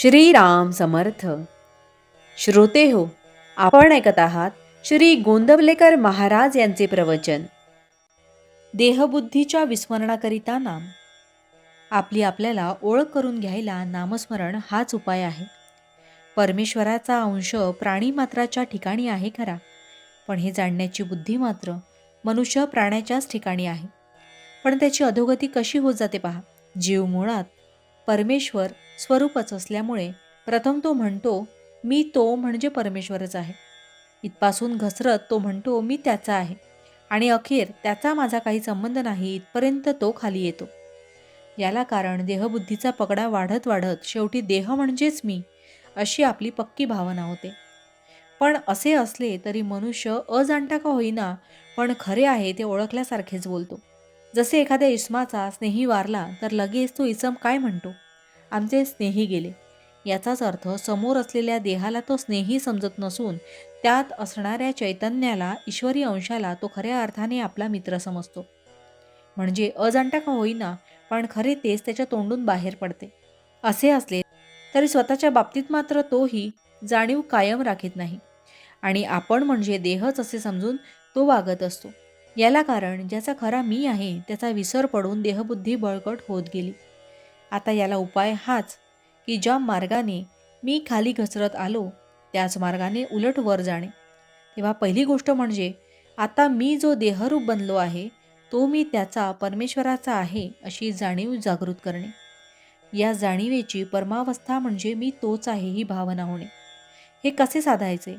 श्रीराम समर्थ. श्रोते हो आपण ऐकत आहात श्री गोंदवलेकर महाराज यांचे प्रवचन. देहबुद्धीच्या विस्मरणाकरिता नाम. आपली आपल्याला ओळख करून घ्यायला नामस्मरण हाच उपाय आहे. परमेश्वराचा अंश प्राणीमात्राच्या ठिकाणी आहे खरा पण हे जाणण्याची बुद्धी मात्र मनुष्य प्राण्याच्याच ठिकाणी आहे. पण त्याची अधोगती कशी होत जाते पहा. जीव मुळात परमेश्वर स्वरूपच असल्यामुळे प्रथम तो म्हणतो मी तो म्हणजे परमेश्वरच आहे. इथपासून घसरत तो म्हणतो मी त्याचा आहे. आणि अखेर त्याचा माझा काही संबंध नाही इथपर्यंत तो खाली येतो. याला कारण देहबुद्धीचा पगडा वाढत वाढत शेवटी देह म्हणजेच मी अशी आपली पक्की भावना होते. पण असे असले तरी मनुष्य अजाणता का होईना पण खरे आहे ते ओळखल्यासारखेच बोलतो. जसे एखाद्या इसमाचा स्नेही वारला तर लगेच तो इसम काय म्हणतो? आमचे स्नेही गेले. याचाच अर्थ समोर असलेल्या देहाला तो स्नेही समजत नसून त्यात असणाऱ्या चैतन्याला ईश्वरी अंशाला तो खऱ्या अर्थाने आपला मित्र समजतो. म्हणजे अजाणता का होईना पण खरे तेच त्याच्या तोंडून बाहेर पडते. असे असले तरी स्वतःच्या बाबतीत मात्र तोही जाणीव कायम राखीत नाही. आणि आपण म्हणजे देहच असे समजून तो वागत असतो. याला कारण ज्याचा खरा मी आहे त्याचा विसर पडून देहबुद्धी बळकट होत गेली. आता याला उपाय हाच की ज्या मार्गाने मी खाली घसरत आलो त्याच मार्गाने उलट वर जाणे. तेव्हा पहिली गोष्ट म्हणजे आता मी जो देहरूप बनलो आहे तो मी त्याचा परमेश्वराचा आहे अशी जाणीव जागृत करणे. या जाणीवेची परमावस्था म्हणजे मी तोच आहे ही भावना होणे. हे कसे साधायचे?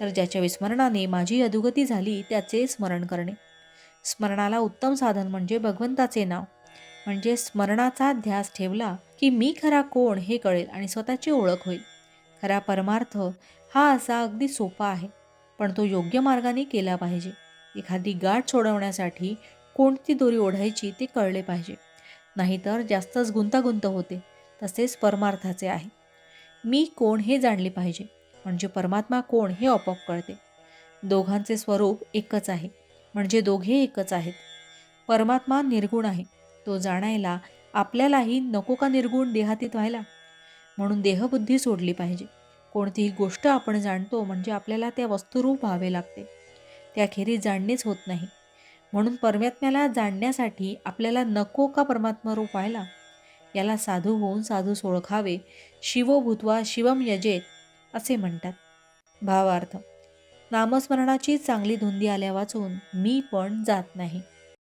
तर ज्याच्या विस्मरणाने माझी अधोगती झाली त्याचे स्मरण करणे. स्मरणाला उत्तम साधन म्हणजे भगवंताचे नाव. म्हणजे स्मरणाचा ध्यास ठेवला की मी खरा कोण हे कळेल आणि स्वतःची ओळख होईल. खरा परमार्थ हा असा अगदी सोपा आहे पण तो योग्य मार्गाने केला पाहिजे. एखादी गाठ सोडवण्यासाठी कोणती दोरी ओढायची ते कळले पाहिजे. नाहीतर जास्तच गुंतागुंत होते तसेच परमार्थाचे आहे. मी कोण हे जाणले पाहिजे म्हणजे परमात्मा कोण हे आपोआप कळते. दोघांचे स्वरूप एकच आहे म्हणजे दोघे एकच आहेत. परमात्मा निर्गुण आहे तो जाणायला आपल्यालाही नको का निर्गुण देहातीत व्हायला? म्हणून देहबुद्धी सोडली पाहिजे. कोणतीही गोष्ट आपण जाणतो म्हणजे आपल्याला त्या वस्तुरूप व्हावे लागते. त्याखेरीज जाणणेच होत नाही. म्हणून परमात्म्याला जाणण्यासाठी आपल्याला नको का परमात्मा रूप व्हायला? याला साधू होऊन साधू ओळखावे शिवो शिवम यजेत असे म्हणतात. भावार्थ नामस्मरणाची चांगली धुंदी आल्या वाचून मी पण जात नाही.